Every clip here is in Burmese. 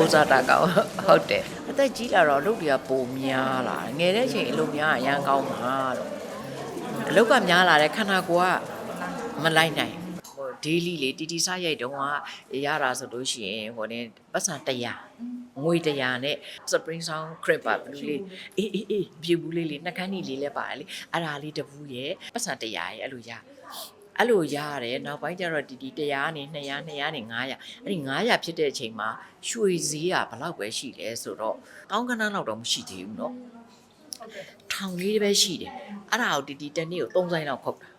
ဥစားတာကောင်းဟုတ်တယ်အသက်ကြီးလာတော့အလုပ်တွေကပိုများလာငယ်တဲ့အချိန်အလုပ်များအရန်ကောင်းမှာတော့အလုပ်ကများလာတဲ့ခန္ဓာကိုယ်ကမလိုက်နိုင်ဟို daily လေတီတီစားရိုက်တုံးကရတာဆိုလို့ရှိရင်ဟိုနေပတ်စံ100ငွေ100နဲ့ spring sound crib ပါဘလူးလေးအေးအေးအေးပြေဘူးလေးလေးနှက်ခမ်းကြီးလေးလည်းပါတယ်လေအဲ့ဒါလေးတပူးရဲ့ပတ်စံ100ရဲ့အဲ့လိုရ အဲ့လိုရရတယ်နောက်ပိုင်းကျတော့တီတီ100နဲ့200 200နဲ့900အဲ့ဒီ900ဖြစ်တဲ့အချိန်မှာရွှေဈေးကဘယ်လောက်ပဲရှိလဲဆိုတော့တောင်းကနန်းလောက်တော့မရှိသေးဘူးเนาะထောင်လေးပဲရှိတယ်အဲ့ဒါကိုတီတီတစ်နေ့ကို3ဆိုင်လောက်ခုတ်တာ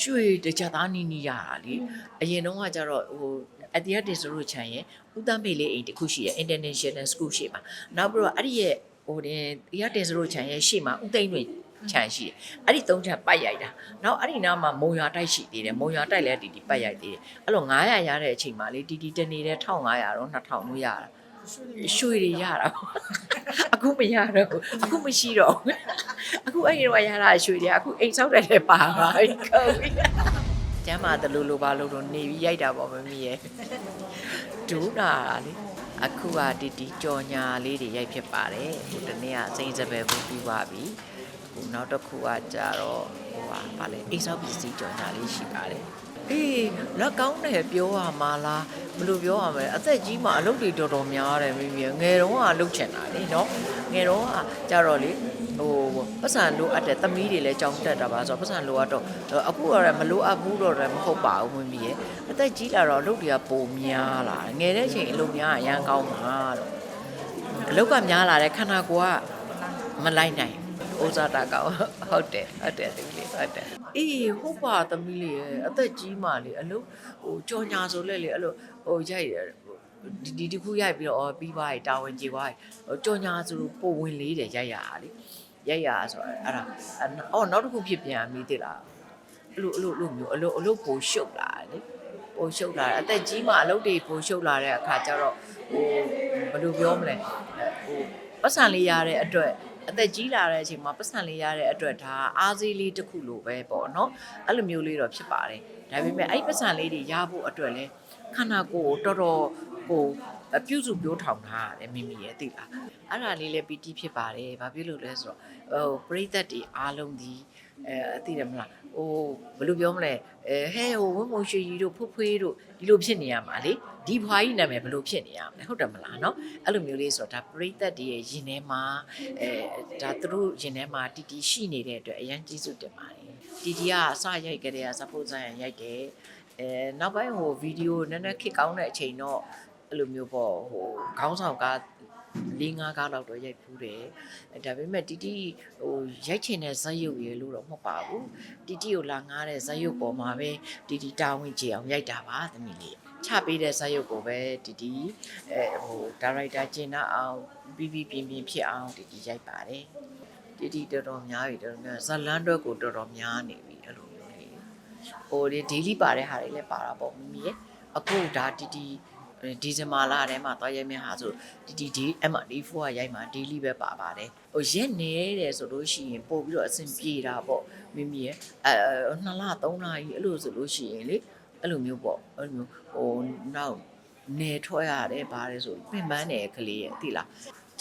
ရွှေတကြသားနီးနီးရတာလေအရင်တော့ကကျတော့ဟိုအတရတင်စရိုချန်ရဲ့ဦးတန်းမေလေးအိမ်တစ်ခုရှိရဲ့ International School ရှိမှာနောက်ပြီးတော့အဲ့ဒီရဲ့ဟိုတင်တရားတင်စရိုချန်ရဲ့ရှေ့မှာဦးသိန်းတွင် ခြံရှိတယ်အဲ့ဒီသုံးချံပတ်ရိုက်တာနောက်အဲ့ဒီနားမှာမုံရွာတိုက်ရှိသေးတယ်မုံရွာတိုက်လည်းတီတီပတ်ရိုက်သေးတယ်အဲ့လို900ရတဲ့အချိန်မှာလေတီတီတနေတဲ့1500တော့2000လို့ရတာရွှေတွေရတာပေါ့အခုမရတော့ဘူးအခုမရှိတော့ဘူးအခုအဲ့ဒီတော့ရတာရွှေတွေအခုအိမ်ဆောက်တယ်လည်းပါပါကုန်ပြီကျမ်းမာတယ်လို့လို့ပါလို့တော့နေပြီးရိုက်တာပေါ့မမီးရဲ့ဒူးနာလေအခုကတီတီကြော်ညာလေးတွေရိုက်ဖြစ်ပါတယ်ဟိုတနေ့ကစိမ့်စပယ်ဘူးပြီးပါပြီခု နောက်တစ်ခုကကြတော့ဟိုပါဗာလဲအိမ်ဆောက်ပစ္စည်းကြော်ညာလေးရှိပါတယ်အေးလက်ကောင်းတယ်ပြောရမှာလားဘယ်လိုပြောရမလဲအသက်ကြီးမှအလုပ်တွေတော်တော်များတယ်မိမိငယ်တုန်းကအလုပ်ချင်တာလေနော်ငယ်တုန်းကကြတော့လေဟိုပတ်စံလိုအပ်တဲ့သမီးတွေလည်းကြောင်းတက်တာပါဆိုတော့ပတ်စံလိုအပ်တော့အခုကတော့မလိုအပ်ဘူးတော့လည်းမဟုတ်ပါဘူးမိမိရဲ့အသက်ကြီးလာတော့အလုပ်တွေကပိုများလာငယ်တဲ့အချိန်အလုပ်များအရန်ကောင်းမှာတော့အလုပ်ကများလာတဲ့ခန္ဓာကိုယ်ကမလိုက်နိုင် ဘူးဥစားတာကောင်းဟုတ်တယ်ဟုတ်တယ်ဒီလေးဟုတ်တယ်အေးဟုတ်ပါသမီးလေးရဲ့အသက်ကြီးမှလေအလို့ဟိုကြော်ညာဆိုလဲလေအဲ့လိုဟိုရိုက်ရဒီဒီတစ်ခုရိုက်ပြီးတော့အော်ပြီးပါတာဝန်ကြီးပါဟိုကြော်ညာဆိုပိုဝင်လေးတယ်ရိုက်ရတာလေရိုက်ရဆိုတော့အဲ့ဒါအော်နောက်တစ်ခုဖြစ်ပြန်မိသေးလားအဲ့လိုအဲ့လိုအဲ့လိုမျိုးအဲ့လိုအဲ့လိုပိုရှုပ်လာလေပိုရှုပ်လာတယ်အသက်ကြီးမှအလုပ်တွေပိုရှုပ်လာတဲ့အခါကျတော့ဟိုဘယ်လိုပြောမလဲဟိုပတ်စံလေးရတဲ့အတွက် အသက်ကြီးလာတဲ့အချိန်မှာပတ်စံလေးရတဲ့အတွက်ဒါအားစေးလေးတစ်ခုလိုပဲပေါ့နော်အဲ့လိုမျိုးလေးတော့ဖြစ်ပါတယ်ဒါပေမဲ့အဲ့ဒီပတ်စံလေးတွေရဖို့အတွက်လဲခန္ဓာကိုယ်ကိုတော်တော်ဟိုအပြုစုပြောထောင်ထားရတယ်မိမိရဲ့သိလားအဲ့ဒါလေးလည်းပီတိဖြစ်ပါတယ်ဘာဖြစ်လို့လဲဆိုတော့ဟိုပရိသတ်တွေအားလုံးဒီ အဲသိတယ်မလားဟိုဘယ်လိုပြောမလဲအဲဟဲဟိုဝင်းမုံရွှေကြီးတို့ဖွဖွေးတို့ဒီလိုဖြစ်နေရမှာလေဒီဘွားကြီးနာမည်ဘယ်လိုဖြစ်နေရမလဲဟုတ်တယ်မလားနော်အဲ့လိုမျိုးလေးဆိုတော့ဒါပရိသတ်တွေရဲ့ယင်ထဲမှာအဲဒါသူတို့ယင်ထဲမှာတီတီရှိနေတဲ့အတွက်အရန်ကျေးဇူးတင်ပါတယ်တီတီကအစရိုက်ကြတဲ့ကစပိုးဆိုင်ရိုက်တယ်အဲနောက်ပိုင်းဟိုဗီဒီယိုနည်းနည်းခစ်ကောင်းတဲ့အချိန်တော့အဲ့လိုမျိုးပေါ့ဟိုခေါင်းဆောင်က ၄၅ကားလောက်တော့ရိုက်ဖူးတယ်အဲဒါပေမဲ့တီတီဟိုရိုက်ချင်တဲ့ဇက်ရုပ်ရေလို့တော့မဟုတ်ပါဘူးတီတီကိုလာငားတဲ့ဇက်ရုပ်ပေါ်မှာပဲတီတီတာဝန်ကြည့်အောင်ရိုက်တာပါသမီးလေးချပေးတဲ့ဇက်ရုပ်ကိုပဲတီတီအဲဟိုဒါရိုက်တာကျင်နာအောင်ပြီးပြီးပြင်းပြင်းဖြစ်အောင်တီတီရိုက်ပါတယ်တီတီတော်တော်များပြီတော်တော်များဇလန်းတွက်ကိုတော်တော်များနေပြီအဲ့လိုမျိုးလေးဟိုဒီ daily ပါတဲ့ဟာတွေလည်းပါတာပေါ့မိမိရဲ့အခုဒါတီတီ ဒီဇင်ဘာလထဲမှာသွားရိုက်မယ့်ဟာဆိုဒီဒီဒီအမဒီ4ကရိုက်မှာ daily ပဲပါပါတယ်ဟိုရက်နေတယ်ဆိုလို့ရှိရင်ပို့ပြီးတော့အဆင်ပြေတာပေါ့မိမိရဲ့အဲ2လ3လကြီးအဲ့လိုဆိုလို့ရှိရင်လေအဲ့လိုမျိုးပေါ့အဲ့လိုမျိုးဟိုနောက်နေထွက်ရတယ်ပါတယ်ဆိုပင်ပန်းတယ်ကလေးရဲ့သိလား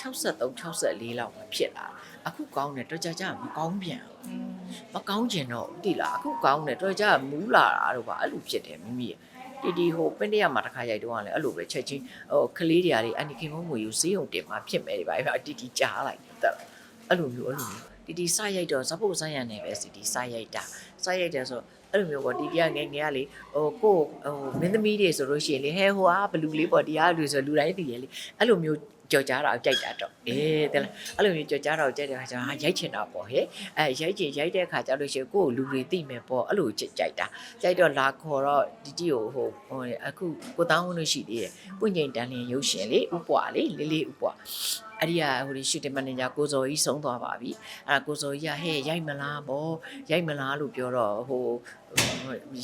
63 64လောက်ပဲဖြစ်လာအခုကောင်းတယ်တော့ကြာကြာမကောင်းပြန်ဘူးမကောင်းကျင်တော့သိလားအခုကောင်းတယ်တော့ကြာမူးလာတာတော့ပါအဲ့လိုဖြစ်တယ်မိမိရဲ့ တီတီဟိုပင်းတရမှာတစ်ခါရိုက်တော့ကလည်းအဲ့လိုပဲချက်ချင်းဟိုကလေးတွေအားတွေအန်နီခင်မုံငွေယူစေးုံတင်မှာဖြစ်မယ်ဒီပါပဲတီတီကြားလိုက်တက်အဲ့လိုမျိုးအဲ့လိုမျိုးတီတီစရိုက်တော့ဇဖို့ဆိုင်ရနေပဲစီတီစရိုက်တာစရိုက်တယ်ဆိုအဲ့လိုမျိုးပေါ့တီတီကငယ်ငယ်ကလေဟိုကိုဟိုမင်းသမီးတွေဆိုလို့ရှိရင်လေဟဲဟိုဟာဘလူးလေးပေါ့တရားလူဆိုလူတိုင်းသိရလေအဲ့လိုမျိုး ကြော်ကြားတာကိုကြိုက်တာတော့အေးတဲ့လားအဲ့လိုမျိုးကြော်ကြားတာကိုကြိုက်တဲ့ခါကျတော့ဟာရိုက်ချင်တာပေါ့ဟဲ့အဲရိုက်ချင်ရိုက်တဲ့ခါကျလို့ရှိရင်ကိုယ်လူတွေသိမယ်ပေါ့အဲ့လိုကြိုက်တာကြိုက်တော့လာခေါ်တော့ဒီတီကိုဟိုဟိုအခုကိုတောင်းဝင်လို့ရှိသေးတယ်ပွင့်ကျင်တန်းလင်းရုပ်ရှင်လေဥပွားလေလေးလေးဥပွား အဲ့ဒီကဟိုဒီရှူတင်မန်နေဂျာကိုဇော်ကြီးဆုံးသွားပါပြီအဲ့ဒါကိုဇော်ကြီးကဟဲ့ရိုက်မလားပေါ့ရိုက်မလားလို့ပြောတော့ဟို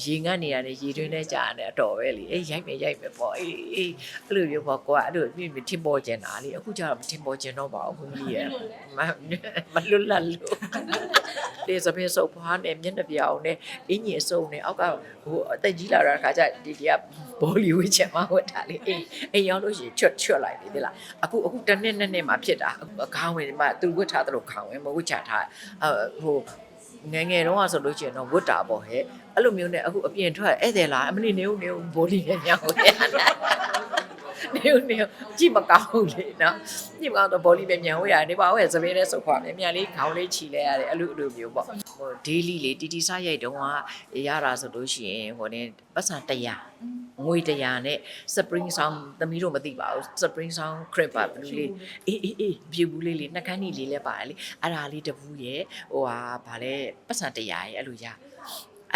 ရေငတ်နေရတယ်ရေတွင်းထဲကြာတယ်အတော်ပဲလေအေးရိုက်မယ်ရိုက်မယ်ပေါ့အေးအေးအဲ့လိုမျိုးပေါ့ကိုကအဲ့လိုပြင်းပြထင်ပေါ်ကျင်တာလေအခုကျတော့မထင်ပေါ်ကျင်တော့ပါဘူးခွန်ကြီးရဲ့မမလွတ်လပ်လို့လေစပင်းစုပ်ဖွားနဲ့မျက်နှာပြောင်နဲ့အင်းကြီးအစုံနဲ့အောက်ကဟိုအသက်ကြီးလာတာခါကျဒီဒီက ဘောလီဝစ်ချင်မှဝတ်တာလေအိမ်အိမ်ရောက်လို့ရှိရင်ချွတ်ချွတ်လိုက်ပြီဒီလားအခုအခုတစ်နှစ်နှစ်နှစ်မှဖြစ်တာခေါင်းဝင်မှသူဝတ်ထားတယ်လို့ခေါင်းဝင်မဝတ်ချထားအဟိုငယ်ငယ်တော့ဆိုလို့ရှိရင်တော့ဝတ်တာပေါ့ဟဲ့အဲ့လိုမျိုးနဲ့အခုအပြင်ထွက်ဧည့်သည်လားအမလီနေဦးနေဦးဘောလီနဲ့ညောင်းရတာ နေဦးနေဦးကြည့်မကောင်းဘူးလေနော်ကြည့်မကောင်းတော့ဘောလီပဲမြန်ဝဲရတယ်ဘာဝဲစပင်းနဲ့စုပ်ခွာမြန်မြန်လေးခေါင်းလေးခြီလဲရတယ်အဲ့လိုအဲ့လိုမျိုးပေါ့ဟို daily လေတီတီစားရိုက်တုံးကရတာဆိုလို့ရှိရင်ဟိုနေပတ်စံ100ငွေ100နဲ့ spring sound သမီးတို့မသိပါဘူး spring sound crib ပါဘလူးလေးအေးအေးအေးပြူဘူးလေးလေးနှက်ခမ်းနီလေးလည်းပါတယ်လေအဲ့ဒါလေးတပူးရဲ့ဟိုဟာဗာလဲပတ်စံ100ရဲ့အဲ့လိုရ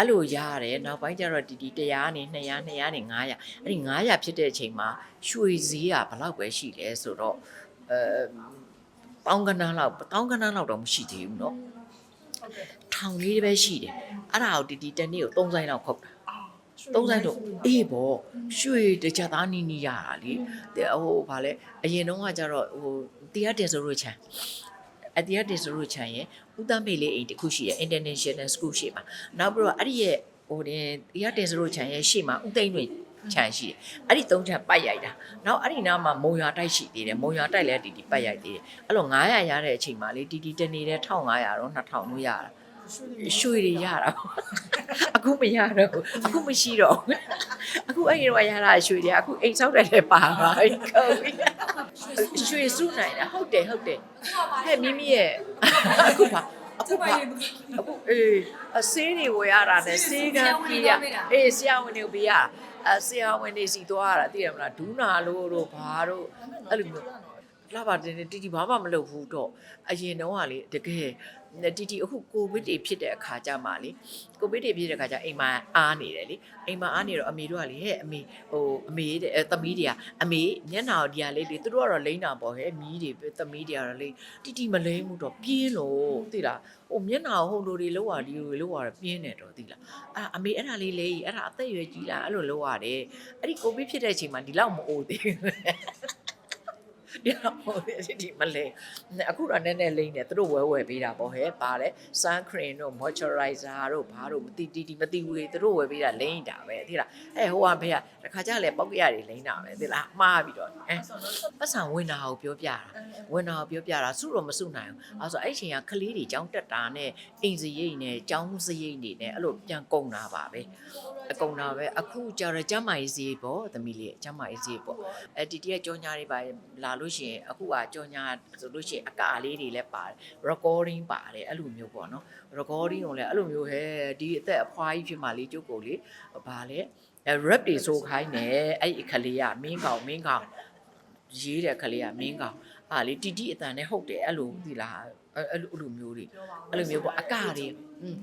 အဲ့လိုရရတယ်နောက်ပိုင်းကျတော့တီတီ100ကနေ200 200နေ900အဲ့ဒီ900ဖြစ်တဲ့အချိန်မှာရွှေစည်းကဘယ်လောက်ပဲရှိလဲဆိုတော့အဲပေါင်းကနန်းလောက်ပေါင်းကနန်းလောက်တော့မရှိသေးဘူးเนาะထောင်လေးပဲရှိတယ်အဲ့ဒါကိုတီတီတစ်နေ့ကို3ဆိုင်လောက်ခုတ်တာ သုံးဆိုင်တော့အေးပေါ့ရွှေတကြသားနီးနီးရတာလေတဲ့ဟိုဗာလဲအရင်တုန်းကကျတော့ဟိုတရားတင်ဆိုလို့ချန် အတရားတင်ဆိုလို့ချန်ရဲ့ဦးတမ်းမေလေးအိမ်တစ်ခုရှိရဲ့ international school ရှိမှာနောက်ပြီးတော့အဲ့ဒီရဲ့ဟိုတင်တရားတင်ဆိုလို့ချန်ရဲ့ရှေ့မှာဦးသိန်းတွင်ခြံရှိတယ်အဲ့ဒီသုံးချံပိုက်ရိုက်တာနောက်အဲ့ဒီနားမှာမုံရွာတိုက်ရှိသေးတယ်မုံရွာတိုက်လည်းတီတီပိုက်ရိုက်သေးတယ်အဲ့လို900ရတဲ့အချိန်မှာလေတီတီတနေတဲ့1500တော့2000လို့ရတာ ရွှေတွေရတာပေါ့အခုမရတော့ဘူးအခုမရှိတော့ဘူးအခုအဲ့ဒီတော့ရတာရွှေတွေအခုအိမ်ဆောက်တယ်လည်းပါပါပြီကုန်ပြီရွှေစုနိုင်တာဟုတ်တယ်ဟုတ်တယ်ဟဲ့မိမိရဲ့အခုပါအခုပါအခုအေးအဆေးတွေဝယ်ရတာနဲ့ဆေးကပြေးရအေးဆရာဝန်တွေပြေးရအဆရာဝန်တွေစီသွားရတာသိရမလားဒူးနာလို့တို့ဘာတို့အဲ့လိုမျိုးလာပါတယ်တီတီဘာမှမလုပ်ဘူးတော့အရင်တော့ကလေတကယ် တီတီအခုကိုဗစ်တွေဖြစ်တဲ့အခါကြမှာလေကိုဗစ်တွေဖြစ်တဲ့အခါကျအိမ်မှာအားနေတယ်လေအိမ်မှာအားနေတော့အမေတို့ကလေဟဲ့အမေဟိုအမေတဲ့အဲသမီးတွေကအမေမျက်နှာကိုဒီဟာလေးလေသူတို့ကတော့လိမ့်တာပေါ့ဟဲ့မီးတွေသမီးတွေကတော့လေတီတီမလိမ့်ဘူးတော့ပြင်းလို့သိလားဟိုမျက်နှာဟိုလိုတွေလောက်ရဒီလိုလောက်ရပြင်းနေတော့သိလားအဲ့အမေအဲ့ဒါလေးလေအဲ့ဒါအသက်အရွယ်ကြီးလားအဲ့လိုလောက်ရတယ်အဲ့ဒီကိုဗစ်ဖြစ်တဲ့အချိန်မှာဒီလောက်မအိုသေးဘူး ဒီတော့ဟိုဒီမလဲအခုတော့နည်းနည်းလိမ့်နေသူတို့ဝဲဝဲပေးတာပေါ့ဟဲ့ပါလေ sun cream တို့ moisturizer တို့ဘာတို့မတိတိတိမတိဘူးလေသူတို့ဝဲပေးတာလိမ့်တာပဲသိလားအဲဟိုကဖေကတခါကျလဲပောက်ရတွေလိမ့်တာပဲသိလားမှားပြီးတော့အဲပတ်စံဝင်တာကိုပြောပြတာဝင်တာကိုပြောပြတာစုတော့မစုနိုင်ဘူးအဲဆိုအဲ့ချိန်ကကလေးတွေចောင်းတက်တာနဲ့အိမ်စရိတ်နဲ့ចောင်းစရိတ်နေနဲ့အဲ့လိုပြန်ကုန်တာပါပဲ အကုန်တာပဲအခုကျတော့ကျမ်းမာရေးစရိတ်ပေါ့သမီးလေးကျမ်းမာရေးစရိတ်ပေါ့အဲဒီတည်းကကြောညာတွေပါလာလို့ရှိရင်အခုကကြောညာဆိုလို့ရှိရင်အကာလေးတွေလည်းပါတယ် recording ပါတယ်အဲ့လိုမျိုးပေါ့နော် recording ကိုလည်းအဲ့လိုမျိုးဟဲ့ဒီအသက်အဖွားကြီးဖြစ်မှလေးကျုပ်ကိုလေဘာလဲအဲ rap တွေဆိုခိုင်းနေအဲ့ဒီအခလေးကမင်းကောင်မင်းကောင်ရေးတဲ့ခလေးကမင်းကောင်အားလေတီတီအတန်နဲ့ဟုတ်တယ်အဲ့လိုဒီလားအဲ့အဲ့လိုအဲ့လိုမျိုးတွေအဲ့လိုမျိုးပေါ့အကတွေอืม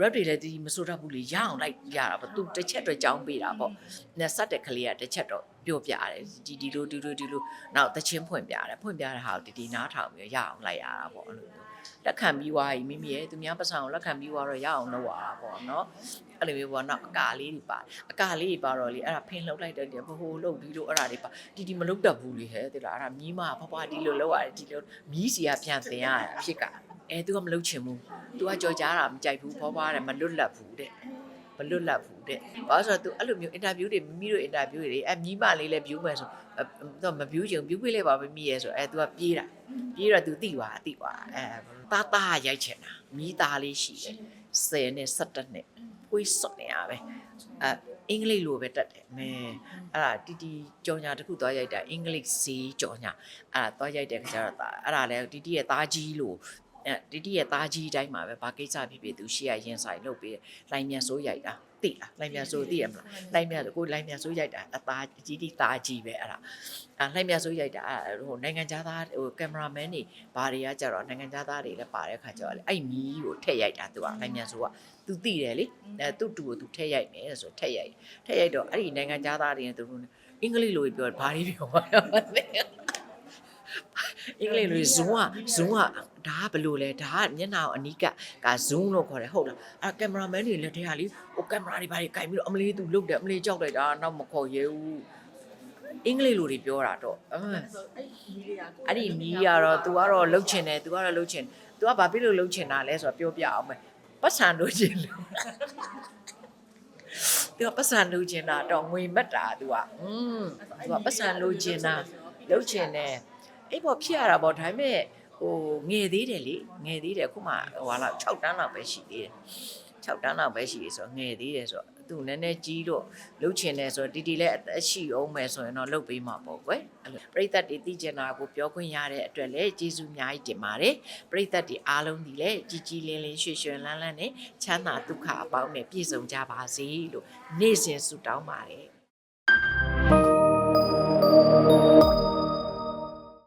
rap တွေလည်းဒီမစိုးတတ်ဘူးလေရအောင်လိုက်ရတာပေါ့သူတစ်ချက်တော့ကြောင်းပေးတာပေါ့နဲ့စက်တဲ့ကလေးကတစ်ချက်တော့ပြောပြတယ်ဒီဒီလိုဒီလိုဒီလိုနောက်တချင်းဖွင့်ပြတယ်ဖွင့်ပြတဲ့ဟာကိုတီတီနားထောင်ပြီးရအောင်လိုက်ရတာပေါ့အဲ့လိုမျိုးလက်ခံပြီးွားပြီမိမိရဲ့သူများပတ်စံကိုလက်ခံပြီးွားတော့ရအောင်လုပ်ရတာပေါ့နော်အဲ့လိုမျိုးပေါ့နော်အကာလေးတွေပါအကာလေးတွေပါတော့လေအဲ့ဒါဖင်လှုပ်လိုက်တဲ့ဘဟိုလှုပ်ဒီလိုအဲ့ဒါတွေပါတီတီမလှုပ်တတ်ဘူးလေဟဲ့တိလားအဲ့ဒါမြီးမဖဖဒီလိုလှုပ်ရတယ်ဒီလိုမြီးစီကပြန်တင်ရတာအဖြစ်က အဲသူကမလှုပ်ချင်ဘူး तू ကကြော်ကြားတာမကြိုက်ဘူးဖွားဖွားတယ်မလွတ်လပ်ဘူးတဲ့မလွတ်လပ်ဘူးတဲ့ဘာလို့ဆိုတော့ तू အဲ့လိုမျိုး interview တွေမိမိတို့ interview တွေအဲမြီးမလေးလည်း view မယ်ဆိုတော့မ view ချင် view ပေးလိုက်ပါပဲမိရဲဆိုအဲ तू ကပြေးတာပြေးတော့ तू တိသွားတိသွားအဲတာတာရိုက်ချင်တာမြီးသားလေးရှိတယ်10နဲ့17နဲ့ပွေးစော့နေရပဲအဲအင်္ဂလိပ်လိုပဲတက်တယ်မဲအဲ့ဒါတီတီကြော်ညာတစ်ခုသွားရိုက်တာအင်္ဂလိပ်စီကြော်ညာအဲ့ဒါသွားရိုက်တဲ့ခါကျတော့အဲ့ဒါလည်းတီတီရဲ့သားကြီးလို့ အဲတီတီရဲ့သားကြီးတိုင်းမှာပဲဘာကိစ္စဖြစ်ဖြစ်သူရှေ့ရရင်ဆိုင်လုပ်ပြီးလိုင်မြန်ဆိုးရိုက်တာသိလားလိုင်မြန်ဆိုးသိရမလားလိုင်မြန်ဆိုကိုလိုင်မြန်ဆိုးရိုက်တာအသားကြီးတီသားကြီးပဲအဲ့ဒါအဲလိုင်မြန်ဆိုးရိုက်တာအဲ့ဟိုနိုင်ငံခြားသားဟိုကင်မရာမန်တွေဘာတွေကကြတော့နိုင်ငံခြားသားတွေလည်းပါတဲ့ခါကျတော့လေအဲ့မီးကိုထည့်ရိုက်တာသူကလိုင်မြန်ဆိုးကသူသိတယ်လေအဲသူ့တူကိုသူထည့်ရိုက်မယ်ဆိုထည့်ရိုက်ထည့်ရိုက်တော့အဲ့ဒီနိုင်ငံခြားသားတွေနဲ့သူတို့အင်္ဂလိပ်လိုပြောဘာတွေပြောမှာလဲမသိဘူး အင်္ဂလိပ်လို zoom อ่ะ zoom อ่ะ ဒါကဘယ်လိုလဲဒါကမျက်နှာကိုအနီးကက zoom လို့ခေါ်တယ်ဟုတ်လားအဲ့ကင်မရာမန်တွေလက်ထဲကလေဟိုကင်မရာတွေဘာတွေကင်ပြီးတော့အမလေးသူလုတ်တယ်အမလေးကြောက်လိုက်တာနောက်မခေါ်ရဲဘူးအင်္ဂလိပ်လိုတွေပြောတာတော့အမ်အဲ့ဒီမီးကတော့ तू ကတော့လှုပ်ချင်တယ် तू ကတော့လှုပ်ချင် तू ကဘာဖြစ်လို့လှုပ်ချင်တာလဲဆိုတော့ပြောပြအောင်မယ်ပတ်စံလို့ချင်လို့ သူကပတ်စံလိုချင်တာတော့ငွေမက်တာသူကอืมသူကပတ်စံလိုချင်တာလှုပ်ချင်တယ်အဲ့ပေါ်ဖြစ်ရတာပေါ့ဒါပေမဲ့ ဟိုငယ်သေးတယ်လေငယ်သေးတယ်အခုမှဟိုဟာလောက်6တန်းလောက်ပဲရှိသေးတယ်6တန်းလောက်ပဲရှိသေးဆိုတော့ငယ်သေးတယ်ဆိုတော့သူနည်းနည်းကြီးတော့လှုပ်ချင်တယ်ဆိုတော့တီတီလည်းအသက်ရှိအောင်မယ်ဆိုရင်တော့လှုပ်ပေးမှာပေါ့ကွယ်အဲ့လိုပြိသက်တွေသိချင်တာကိုပြောခွင့်ရတဲ့အတွက်လည်းကျေးဇူးအများကြီးတင်ပါတယ်ပြိသက်တွေအားလုံးဒီလည်းကြီးကြီးလင်းလင်းရွှေရွှေလန်းလန်းနဲ့ချမ်းသာဒုက္ခအပေါင်းနဲ့ပြည့်စုံကြပါစေလို့နေ့စဉ်ဆုတောင်းပါတယ်